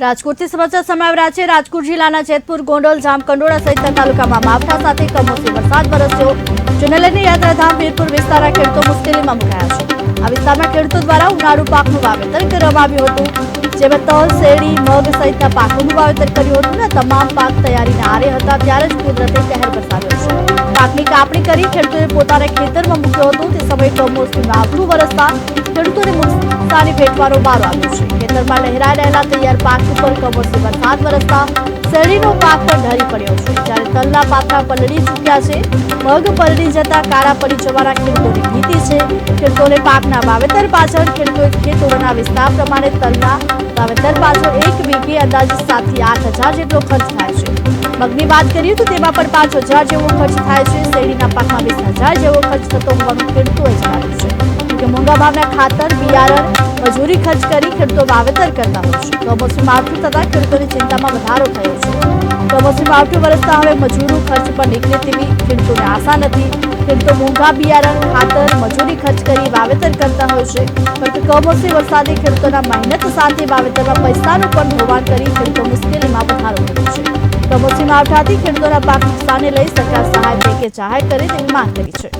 રાજકોટથી સમાચાર સામે છે. રાજકોટ જિલ્લાના જેતપુર, ગોંડલ જામકંડોળા સહિતના તાલુકામાં માવઠા સાથે કમોસમી વરસાદ વરસ્યો. જેને લઈને યાત્રાધામ વીરપુર વિસ્તારના ખેડૂતો મુશ્કેલીમાં મુકાયા છે. આ વિસ્તારમાં ખેડૂતો દ્વારા ઉનાળુ પાકનું વાવેતર કરવામાં આવ્યું હતું, જેમાં તલ, શેરડી, મગ સહિતના પાકોનું વાવેતર કર્યું હતું અને તમામ પાક તૈયારીના આરે હતા. ત્યારે જ કુદરતે કહેર વરસાવ્યો છે. પાકની કાપણી કરી ખેડૂતોએ પોતાના ખેતરમાં મૂક્યો હતો. તે સમયે કમોસમી માવઠું વરસતા ખેડૂતોને નુકસાની ભેટવાનો વારો આવ્યો છે. ખેતરમાં લહેરાઈ રહેલા તૈયાર પાક ઉપર કમોસમી વરસાદ વરસતા શેરડીનો પાક પણ ઢળી પડ્યો છે. જ્યારે તલના પાથરા પલળી ચૂક્યા છે મગ પલળી જતા કાળા પડી જવાના ખેડૂતોની ભીતિ છે. ખેડૂતોને પાકના વાવેતર પાછળ ખેડૂતોએ ખેતરોના વિસ્તાર પ્રમાણે તલના વાવેતર પાછળ એક વીઘે અંદાજે સાતથી આઠ હજાર જેટલો ખર્ચ થાય છે. મગની વાત કરીએ તો તેમાં પણ પાંચ હજાર જેવો ખર્ચ થાય છે. શેરડીના પાકમાં વીસ હજાર જેવો ખર્ચ થતો હોવાનું ખેડૂતોએ જણાવ્યું છે. કે મોંઘા ભાવના ખાતર, બિયારણ મજૂરી ખર્ચ કરી ખેડૂતો વાવેતર કરતા હોય છે. કમોસમી માવઠું થતાં ખેડૂતોની ચિંતામાં વધારો થયો છે. કમોસમી માવઠું વરસતા હવે મજૂરો ખર્ચ પર નીકળે તેવી ખેડૂતોને આશા નથી. ખેડૂતો મોંઘા બિયારણ, ખાતર, મજૂરી ખર્ચ કરી વાવેતર કરતા હોય છે. પરંતુ કમોસમી વરસાદે ખેડૂતોના મહેનત સાથે વાવેતરમાં પૈસાનું પણ ધોવાણ કરી ખેડૂતો મુશ્કેલીમાં વધારો કર્યો છે. કમોસમી માવઠાથી ખેડૂતોના પાક નુકસાનને લઈ સરકાર સહાય પેકેજ જાહેર કરે તેવી માંગ કરી છે.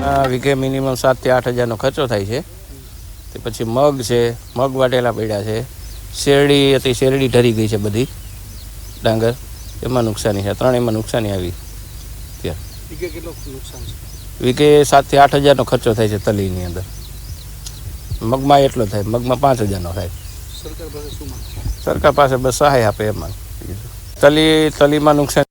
વીઘે મિનિમમ સાતથી આઠ હજારનો ખર્ચો થાય છે. તે પછી મગ છે મગ વાટેલા પડ્યા છે. શેરડી હતી શેરડી ઢરી ગઈ છે બધી. ડાંગર એમાં નુકસાની છે ત્રણેયમાં નુકસાની આવી. ત્યાં. વીઘે સાતથી આઠ હજારનો ખર્ચો થાય છે તલીની અંદર. મગમાં એટલો થાય મગમાં પાંચ હજારનો થાય. સરકાર પાસે બસ સહાય આપે એમાં તલી તલીમાં નુકસાન